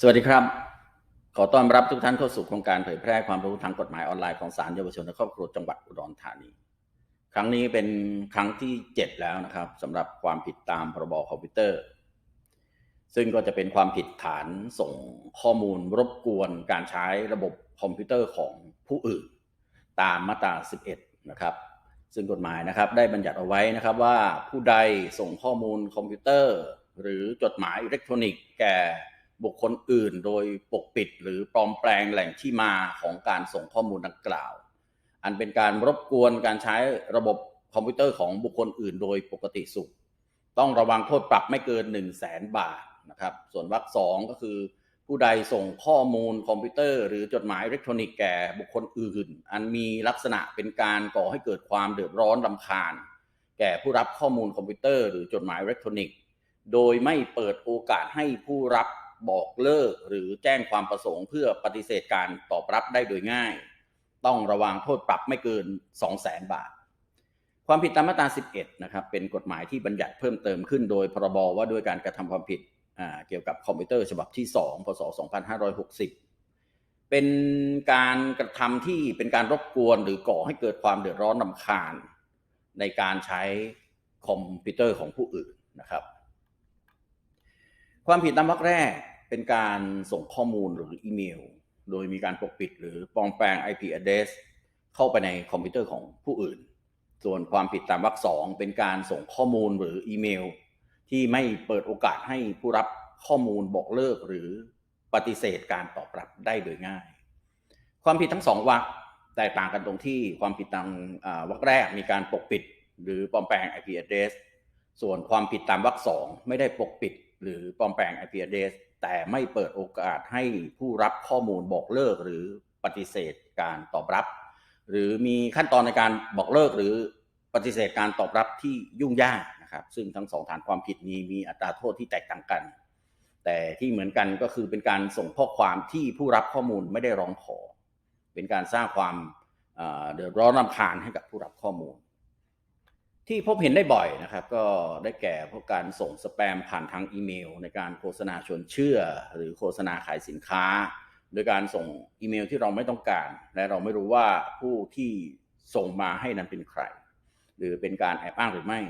สวัสดีครับ ขอต้อนรับทุกท่านเข้าสู่โครงการเผยแพร่ความรู้ทางกฎหมายออนไลน์ของศาลเยาวชนและครอบครัวจังหวัดอุดรธานี ครั้งนี้เป็นครั้งที่ 7 แล้วนะครับสำหรับความผิดตามพรบคอมพิวเตอร์ ซึ่งก็จะเป็นความผิดฐานส่งข้อมูลรบกวนการใช้ระบบคอมพิวเตอร์ของผู้อื่น ตามมาตรา 11 นะครับ ซึ่งกฎหมายนะครับได้บัญญัติเอาไว้นะครับว่าผู้ใดส่งข้อมูลคอมพิวเตอร์ หรือจดหมายอิเล็กทรอนิกส์แก่ บุคคลอื่นโดยปกปิดหรือปลอมแปลงแหล่งที่มาของการส่งข้อมูลดังกล่าว อันเป็นการรบกวนการใช้ระบบคอมพิวเตอร์ของบุคคลอื่นโดยปกติสุข ต้องระวังโทษปรับไม่เกิน 1 0 0 0 0แสนบาทนะครับ ส่วนวรรคสองก็คือ ผู้ใดส่งข้อมูลคอมพิวเตอร์ หรือจดหมายอิเล็กทรอนิกส์แก่บุคคลอื่น อันมีลักษณะเป็นการก่อให้เกิดความเดือดร้อนรำคาญ แก่ผู้รับข้อมูลคอมพิวเตอร์ หรือจดหมายอิเล็กทรอนิกส์ โดยไม่เปิดโอกาสให้ผู้รับ บอกเลิกหรือแจ้งความประสงค์เพื่อปฏิเสธการตอบรับได้โดยง่าย ต้องระวังโทษปรับไม่เกิน 2 0 0 0 0 0 บาท ความผิดตามมาตรา 11 นะครับเป็นกฎหมายที่บัญญัติเพิ่มเติมขึ้นโดยพรบว่าด้วยการกระทำความผิดเกี่ยวกับคอมพิวเตอร์ฉบับที่ 2 พศ 2560 เป็นการกระทำที่เป็นการรบกวนหรือก่อให้เกิดความเดือดร้อนรำคาญ ในการใช้คอมพิวเตอร์ของผู้อื่นนะครับ ความผิดตามวรรคแรก เป็นการส่งข้อมูลหรืออีเมล โดยมีการปกปิดหรือปลอมแปลง IP address เข้าไปในคอมพิวเตอร์ของผู้อื่น ส่วนความผิดตามวรรคสองเป็นการส่งข้อมูลหรืออีเมล ที่ไม่เปิดโอกาสให้ผู้รับข้อมูลบอกเลิกหรือปฏิเสธการตอบรับได้โดยง่าย ความผิดทั้งสองวรรคแตกต่างกันตรงที่ความผิดตามวรรคแรกมีการปกปิด หรือปลอมแปลง IP address ส่วนความผิดตามวรรคสองไม่ได้ปกปิด หรือปลอมแปลง IP address แต่ไม่เปิดโอกาสให้ผู้รับข้อมูลบอกเลิกหรือปฏิเสธการตอบรับ หรือมีขั้นตอนในการบอกเลิกหรือปฏิเสธการตอบรับที่ยุ่งยากนะครับ ซึ่งทั้งสองฐานความผิดนี้มีอัตราโทษที่แตกต่างกัน แต่ที่เหมือนกันก็คือเป็นการส่งข้อความที่ผู้รับข้อมูลไม่ได้ร้องขอ เป็นการสร้างความเดือดร้อนรำคาญให้กับผู้รับข้อมูล ที่พบเห็นได้บ่อยนะครับ ก็ได้แก่พวกการส่งสแปมผ่านทางอีเมล ในการโฆษณาชวนเชื่อ หรือโฆษณาขายสินค้า โดยการส่งอีเมลที่เราไม่ต้องการ และเราไม่รู้ว่าผู้ที่ส่งมาให้นั้นเป็นใคร หรือเป็นการแอบอ้างหรือไม่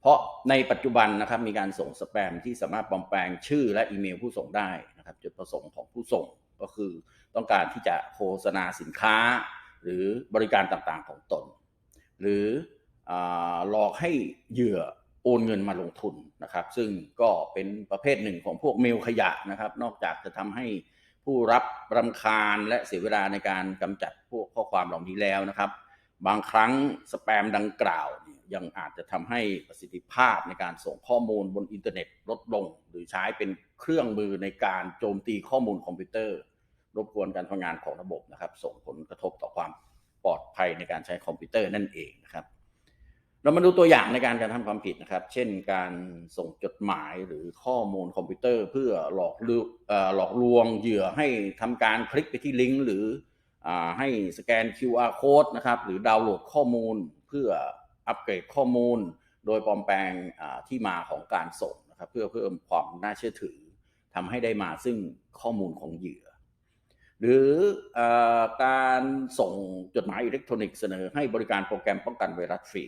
เพราะในปัจจุบันนะครับมีการส่งสแปมที่สามารถปลอมแปลงชื่อและอีเมลผู้ส่งได้นะครับจุดประสงค์ของผู้ส่งก็คือต้องการที่จะโฆษณาสินค้า หรือบริการต่างๆของตน หรือ หลอกให้เหยื่อโอนเงินมาลงทุนนะครับ ซึ่งก็เป็นประเภทหนึ่งของพวกเมลขยะนะครับ นอกจากจะทำให้ผู้รับรำคาญและเสียเวลาในการกำจัดพวกข้อความเหล่านี้แล้วนะครับ บางครั้งสแปมดังกล่าวยยังอาจจะทำให้ประสิทธิภาพในการส่งข้อมูลบนอินเทอร์เน็ตลดลง หรือใช้เป็นเครื่องมือในการโจมตีข้อมูลคอมพิวเตอร์ รบกวนการทำงานของระบบนะครับ ส่งผลกระทบต่อความปลอดภัยในการใช้คอมพิวเตอร์นั่นเองนะครับ เรามาดูตัวอย่างในการการทำความผิดนะครับ เช่นการส่งจดหมายหรือข้อมูลคอมพิวเตอร์ เพื่อหลอกลวงเหลอกลวงเหยื่อให้ทำการคลิกไปที่ลิงก์หรืออให้สแกน QR code นะครับ หรือดาวน์โหลดข้อมูล เพื่ออัปเกรดข้อมูล โดยปลอมแปลงที่มาของการส่งนะครับ เพื่อเพิ่มความน่าเชื่อถือทำให้ได้มาซึ่งข้อมูลของเหยื่อ หรืออการส่งจดหมายอิเล็กทรอนิกส์เสนอให้บริการโปรแกรมป้องกันไวรัสฟรี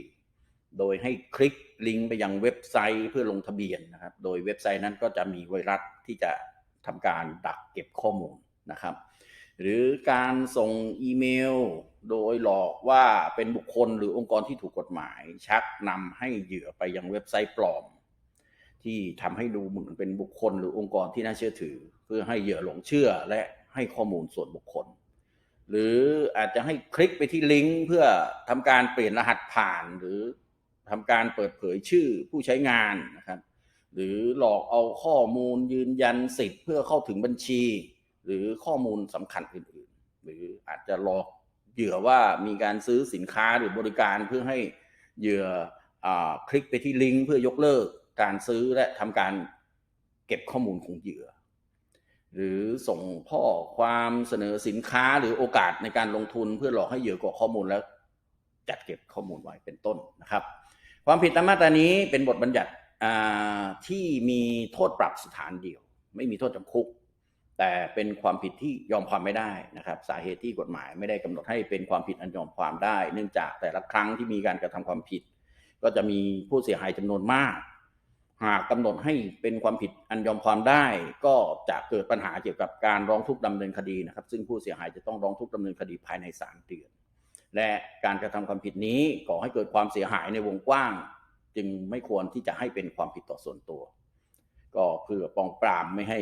โดยให้คลิกลิงก์ไปยังเว็บไซต์เพื่อลงทะเบียนนะครับ โดยเว็บไซต์นั้นก็จะมีไวรัสที่จะทำการดักเก็บข้อมูลนะครับ หรือการส่งอีเมล โดยหลอกว่าเป็นบุคคลหรือองค์กรที่ถูกกฎหมาย ชักนำให้เหยื่อไปยังเว็บไซต์ปลอม ที่ทำให้ดูเหมือนเป็นบุคคลหรือองค์กรที่น่าเชื่อถือ เพื่อให้เหยื่อหลงเชื่อและให้ข้อมูลส่วนบุคคลหรืออาจจะให้คลิกไปที่ลิงก์เพื่อทำการเปลี่ยนรหัสผ่านหรือ ทำการเปิดเผยชื่อผู้ใช้งานนะครับ หรือหลอกเอาข้อมูลยืนยันสิทธิ์เพื่อเข้าถึงบัญชี หรือข้อมูลสำคัญอื่นๆ หรืออาจจะหลอกเหยื่อว่ามีการซื้อสินค้าหรือบริการเพื่อให้เหยื่ออคลิกไปที่ลิงก์เพื่อยกเลิกการซื้อและทำการเก็บข้อมูลของเหยื่อ หรือส่งข้อความเสนอสินค้าหรือโอกาสในการลงทุนเพื่อหลอกให้เหยื่อกรอกข้อมูลแล้ว จัดเก็บข้อมูลไว้เป็นต้นนะครับ ความผิดตามมาตรานี้เป็นบทบัญญัติที่มีโทษปรับสถานเดียว ไม่มีโทษจำคุก แต่เป็นความผิดที่ยอมความไม่ได้นะครับ สาเหตุที่กฎหมายไม่ได้กำหนดให้เป็นความผิดอันยอมความได้ เนื่องจากแต่ละครั้งที่มีการกระทำความผิด ก็จะมีผู้เสียหายจำนวนมาก หากกำหนดให้เป็นความผิดอันยอมความได้ ก็จะเกิดปัญหาเกี่ยวกับการร้องทุกข์ดำเนินคดีนะครับ ซึ่งผู้เสียหายจะต้องร้องทุกข์ดำเนินคดีภายใน3เดือน และการกระทำความผิดนี้ก่อให้เกิดความเสียหายในวงกว้าง จึงไม่ควรที่จะให้เป็นความผิดต่อส่วนตัว ก็เพื่อป้องปรามไม่ให้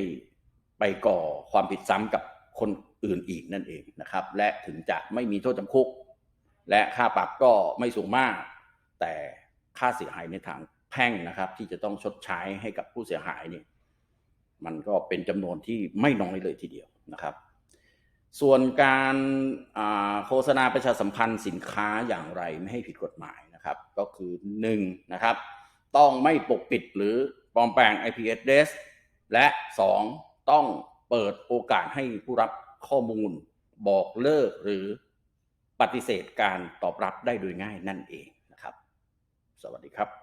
ไปก่อความผิดซ้ำกับคนอื่นอีกนั่นเองนะครับ และถึงจะไม่มีโทษจำคุก และค่าปรับก็ไม่สูงมาก แต่ค่าเสียหายในทางแพ่งนะครับ ที่จะต้องชดใช้ให้กับผู้เสียหายเนี่ยมันก็เป็นจำนวนที่ไม่น้อยเลยทีเดียวนะครับ ส่วนการโฆษณาประชาสัมพันธ์สินค้าอย่างไรไม่ให้ผิดกฎหมายนะครับ ก็คือ1นะครับต้องไม่ปกปิดหรือปลอมแปลง IP address และ 2 ต้องเปิดโอกาสให้ผู้รับข้อมูล บอกเลิกหรือปฏิเสธการตอบรับได้โดยง่ายนั่นเองนะครับ สวัสดีครับ